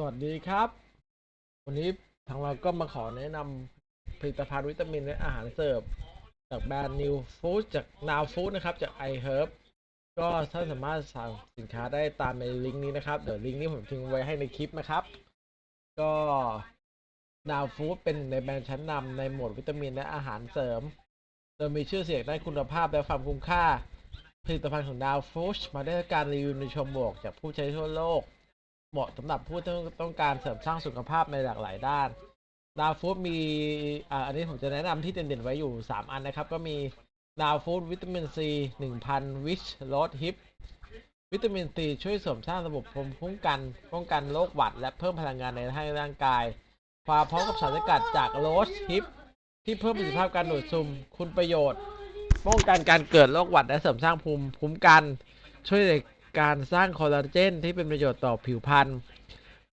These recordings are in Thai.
สวัสดีครับ วันนี้ทางเราก็มาขอแนะนำผลิตภัณฑ์วิตามินและอาหารเสริมจากแบรนด์ New Food จาก Now Food นะครับ จาก iHerb ก็ท่านสามารถสั่งสินค้าได้ตามในลิงก์นี้นะครับ เดี๋ยวลิงก์นี้ผมทิ้งไว้ให้ในคลิปนะครับ ก็ Now Food เป็นในแบรนด์ชั้นนำในหมวดวิตามินและอาหารเสริม โดยมีชื่อเสียงด้านคุณภาพและความคุ้มค่า ผลิตภัณฑ์ของ Now Food มาได้การรีวิวในชมบวกจากผู้ใช้ทั่วโลก เหมาะสำหรับผู้ที่ต้องการเสริมสร้างสุขภาพในหลากหลายด้านดาวฟูดมีอ่าอันนี้ผมจะแนะนำที่เด่นๆไว้อยู่ 3 อันนะครับ ก็มีดาวฟูดวิตามินซี1000 วิชลดฮิปวิตามินซีช่วยเสริมสร้างระบบภูมิคุ้มกันป้องกันโรคหวัด และเพิ่มพลังงานในร่างกาย ความพร้อมกับสารสกัดจากโรสฮิปที่เพิ่มประสิทธิภาพการดูดซึมคุณประโยชน์ ป้องกันการเกิดโรคหวัดและเสริมสร้างภูมิคุ้มกัน ช่วย การสร้างคอลลาเจนที่เป็นประโยชน์ต่อผิวพรรณ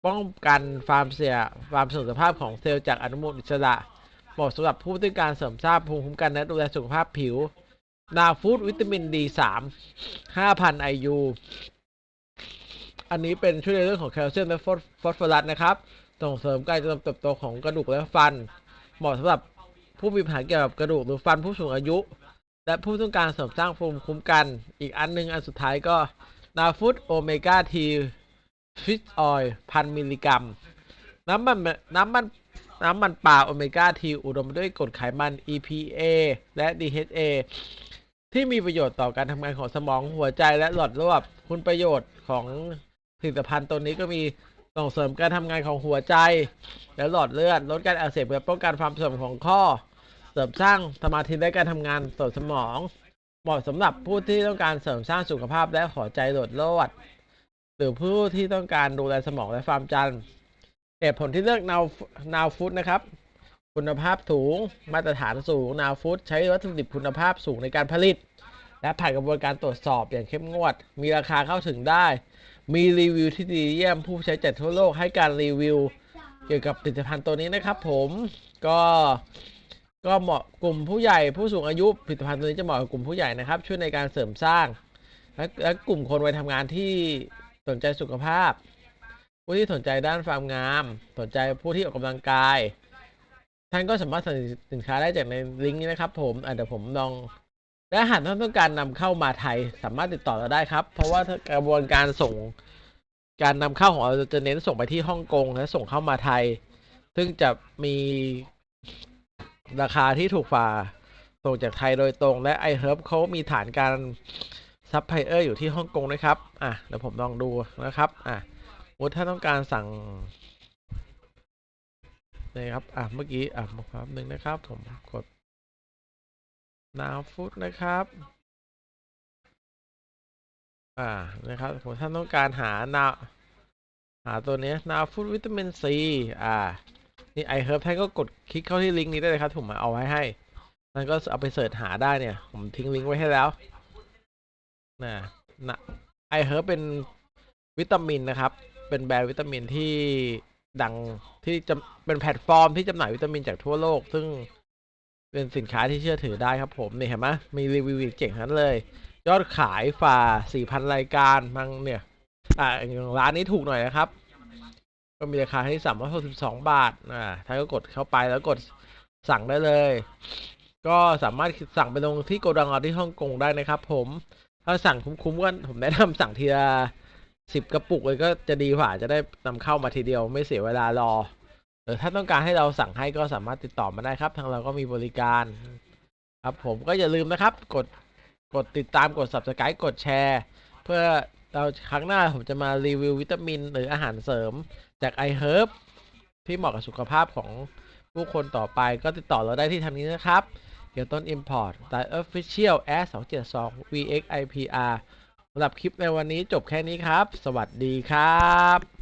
ป้องกันความเสียความเสื่อมสภาพของเซลล์จากอนุมูลอิสระเหมาะสำหรับผู้ที่ต้องการเสริมสร้างภูมิคุ้มกันและดูแลสุขภาพผิว นาฟูดวิตามิน D3 5,000 IU อันนี้เป็นช่วยในเรื่องของแคลเซียมและฟอสฟอรัสนะครับ ส่งเสริมการเจริญเติบโตของกระดูกและฟัน เหมาะสำหรับผู้มีปัญหาเกี่ยวกับกระดูกหรือฟันผู้สูงอายุ และผู้ต้องการเสริมสร้างภูมิคุ้มกัน อีกอันหนึงอันสุดท้ายก็ นาฟูดโอเมก้าทีฟิชออยล์พันมิลลิกรัม น้ำมันน้ำมันน้ำมันปลาโอเมก้าทีอุดมด้วยกรดไขมัน EPA และ DHA ที่มีประโยชน์ต่อการทำงานของสมองหัวใจและหลอดเลือดคุณประโยชน์ของผลิตภัณฑ์ตัวนี้ก็มีส่งเสริมการทำงานของหัวใจ และหลอดเลือดลดการอักเสบและป้องกันความเสื่อมของข้อ เสริมสร้างสมาธิและการทำงานส่วนสมอง เหมาะสำหรับผู้ที่ต้องการเสริมสร้างสุขภาพและหัวใจหลดโลด หรือผู้ที่ต้องการดูแลสมองและความจำเหตุผลที่เลือก Now Now Food นะครับ คุณภาพสูงมาตรฐานสูง Now Food ใช้วัตถุดิบคุณภาพสูงในการผลิต และผ่านกระบวนการตรวจสอบอย่างเข้มงวด มีราคาเข้าถึงได้ มีรีวิวที่ดีเยี่ยมผู้ใช้จากทั่วโลกให้การรีวิว เกี่ยวกับผลิตภัณฑ์ตัวนี้นะครับ ผมก็ ก็เหมาะกลุ่มผู้ใหญ่ผู้สูงอายุผลิตภัณฑ์ตัวนี้จะเหมาะกับกลุ่มผู้ใหญ่นะครับ ช่วยในการเสริมสร้าง และและกลุ่มคนวัยทำงานที่สนใจสุขภาพ ผู้ที่สนใจด้านความงาม สนใจผู้ที่ออกกำลังกาย ท่านก็สามารถสั่งสินค้าได้จากในลิงก์นี้นะครับ ผมเดี๋ยวผมลองและหากท่านต้องการนำเข้ามาไทยสามารถติดต่อเราได้ครับ เพราะว่าถ้ากระบวนการส่งการนำเข้าของเราจะเน้นส่งไปที่ฮ่องกงและส่งเข้ามาไทย ซึ่งจะมี ราคาที่ถูกฝ่าส่งจากไทยโดยตรง และ iHerb เขามีฐานการซัพพลายเออร์อยู่ที่ฮ่องกงนะครับ อะเดี๋ยวผมลองดูนะครับ อะสมมุติถ้าต้องการสั่งนี่ครับ อะ เมื่อกี้ อะแป๊บหนึ่งนะครับ ผมกด Now Food นะครับ อ่า นะครับ ผมท่านต้องการหา Now หาตัวนี้ Now Food วิตามินซี อ่า นี่ iHerb ท่านก็กดคลิกเข้าที่ลิงก์นี้ได้เลยครับผมเอาไว้ให้นั่นก็เอาไปเสิร์ชหาได้เนี่ย ผมทิ้งลิงก์ไว้ให้แล้วนะนะ iHerb เป็นวิตามินนะครับ เป็นแบรนด์วิตามินที่ดังที่จะเป็นแพลตฟอร์มที่จำหน่ายวิตามินจากทั่วโลก ซึ่งเป็นสินค้าที่เชื่อถือได้ครับผมนี่เห็นไหมมีรีวิวเจ๋งทั้งนั้นเลย ยอดขายฝ่า 4,000 รายการมั้งเนี่ย อ่าอย่างร้านนี้ถูกหน่อยนะครับ ก็มีราคาที่สามร้อยหกสิบสองบาทอ่าท่านก็กดเข้าไปแล้วกดสั่งได้เลย ก็สามารถสั่งไปลงที่โกดังเราที่ฮ่องกงได้นะครับ ผมถ้าสั่งคุ้มๆก็ผมแนะนำสั่งทีละสิบกระปุกเลยก็จะดีกว่าจะได้นำเข้ามาทีเดียวไม่เสียเวลารอหรือถ้าต้องการให้เราสั่งให้ก็สามารถติดต่อมาได้ครับ ทางเราก็มีบริการ ครับผมก็อย่าลืมนะครับ กดกดติดตามกด subscribe กดแชร์ เพื่อ เราครั้งหน้าผมจะมารีวิววิตามิน หรืออาหารเสริมจาก iHerb ที่เหมาะกับสุขภาพของผู้คนต่อไปก็ติดต่อเราได้ที่ทางนี้นะครับ เกี่ยวต้น Import แต่ Official S 2 7 2 VXIPR สำหรับคลิปในวันนี้จบแค่นี้ครับ สวัสดีครับ